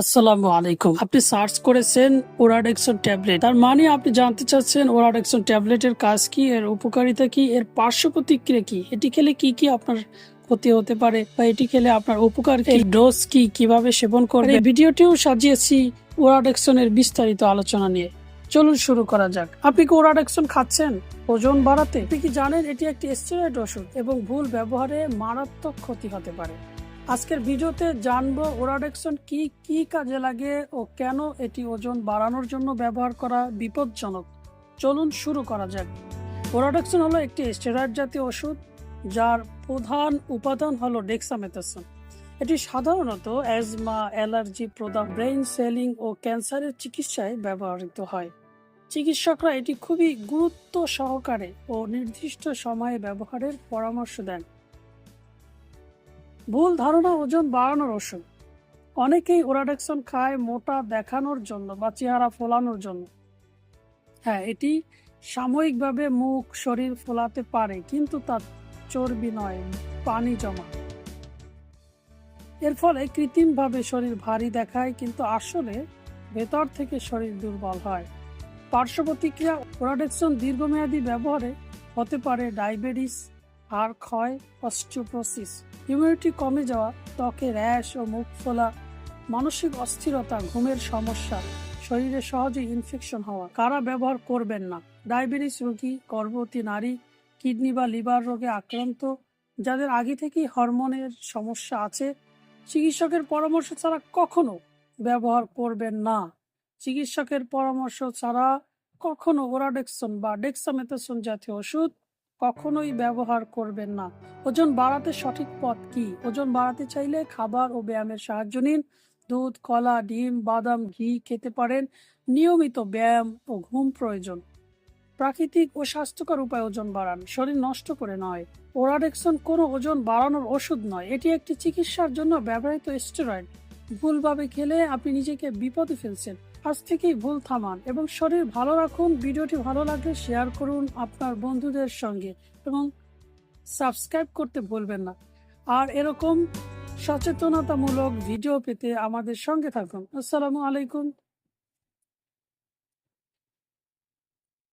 আসসালামু আলাইকুম। আপনি সার্চ করেছেন ওরাডেক্সন ট্যাবলেট। তার মানে আপনি জানতে চাচ্ছেন ওরাডেক্সন ট্যাবলেটের কাজ কি, এর উপকারিতা কি, এর পার্শ্ব প্রতিক্রিয়া কি, এটি খেলে কি কি আপনার ক্ষতি হতে পারে বা এটি খেলে আপনার উপকার কি ডোজ কি, কীভাবে সেবন করবে ভিডিওটিও সাজিয়েছি ওরাডেক্সনের বিস্তারিত আলোচনা নিয়ে। চলুন শুরু করা যাক। আপনি কি ওরাডেক্সন খাচ্ছেন? ওজন বাড়াতে? আপনি কি জানেন এটি একটি স্টেরয়েড ওষুধ এবং ভুল ব্যবহারে মারাত্মক ক্ষতি হতে পারে। আজকের ভিডিওতে জানব ওরাডেক্সন কি কি কাজে লাগে ও কেন এটি ওজন বাড়ানোর জন্য ব্যবহার করা বিপজ্জনক। চলুন শুরু করা যাক। ওরাডেক্সন হলো একটি স্টেরয়েড জাতীয় ওষুধ যার প্রধান উপাদান হলো ডেক্সামেথাসন এটি সাধারণত অ্যাজমা অ্যালার্জি প্রদান ব্রেইন সেলিং ও ক্যান্সারের চিকিৎসায় ব্যবহৃত হয়। চিকিৎসকরা এটি খুবই গুরুত্ব সহকারে ও নির্দিষ্ট সময়ে ব্যবহারের পরামর্শ দেন। ভুল ধারণা ওজন বাড়ানোর ওষুধ। অনেকেই ওরাডেক্সন খায় মোটা দেখানোর জন্য বা চেহারা ফোলানোর জন্য। হ্যাঁ এটি সাময়িকভাবে মুখ, শরীর ফোলাতে পারে, কিন্তু তা চর্বি নয়, পানি জমা। এর ফলে কৃত্রিমভাবে শরীর ভারী দেখায়, কিন্তু আসলে ভেতর থেকে শরীর দুর্বল হয়। পার্শ্ব প্রতিক্রিয়া ওরাডেক্সন দীর্ঘমেয়াদী ব্যবহারে হতে পারে ডায়াবেটিস হাড় ক্ষয়, অস্টিওপ্রোসিস। ইমিউনিটি কমে যাওয়া, ত্বকে র্যাশ ও মুখ ফোলা, মানসিক অস্থিরতা, ঘুমের সমস্যা, শরীরে সহজে ইনফেকশন হওয়া, কারা ব্যবহার করবেন না? ডায়াবেটিস রোগী, গর্ভবতী নারী, কিডনি বা লিভার রোগে আক্রান্ত, যাদের আগে থেকেই হরমোনের সমস্যা আছে, চিকিৎসকের পরামর্শ ছাড়া কখনো ব্যবহার করবেন না। চিকিৎসকের পরামর্শ ছাড়া কখনো ওরাডেক্সন বা ডেক্সামেথাসন জাতীয় ওষুধ কখনোই ব্যবহার করবেন না। ওজন বাড়াতে সঠিক পথ কি? ওজন বাড়াতে চাইলে খাবার ও ব্যায়ামের সাহায্য নিন। দুধ, কলা, ডিম, বাদাম, ঘি খেতে পারেন। নিয়মিত ব্যায়াম ও ঘুম প্রয়োজন। প্রাকৃতিক ও স্বাস্থ্যকর উপায় ওজন বাড়ান। শরীর নষ্ট করে নয়। ওরাডেক্সন কোনো ওজন বাড়ানোর ওষুধ নয়। এটি একটি চিকিৎসার জন্য ব্যবহৃত স্টেরয়েড। ভুলভাবে খেলে আপনি নিজেকে বিপদে ফেলছেন। আজ থেকেই ভুল থামান এবং শরীর ভালো রাখুন, ভিডিওটি ভালো লাগলে শেয়ার করুন আপনার বন্ধুদের সঙ্গে এবং সাবস্ক্রাইব করতে ভুলবেন না। আর এরকম সচেতনতামূলক ভিডিও পেতে আমাদের সঙ্গে থাকুন। আসসালামু আলাইকুম।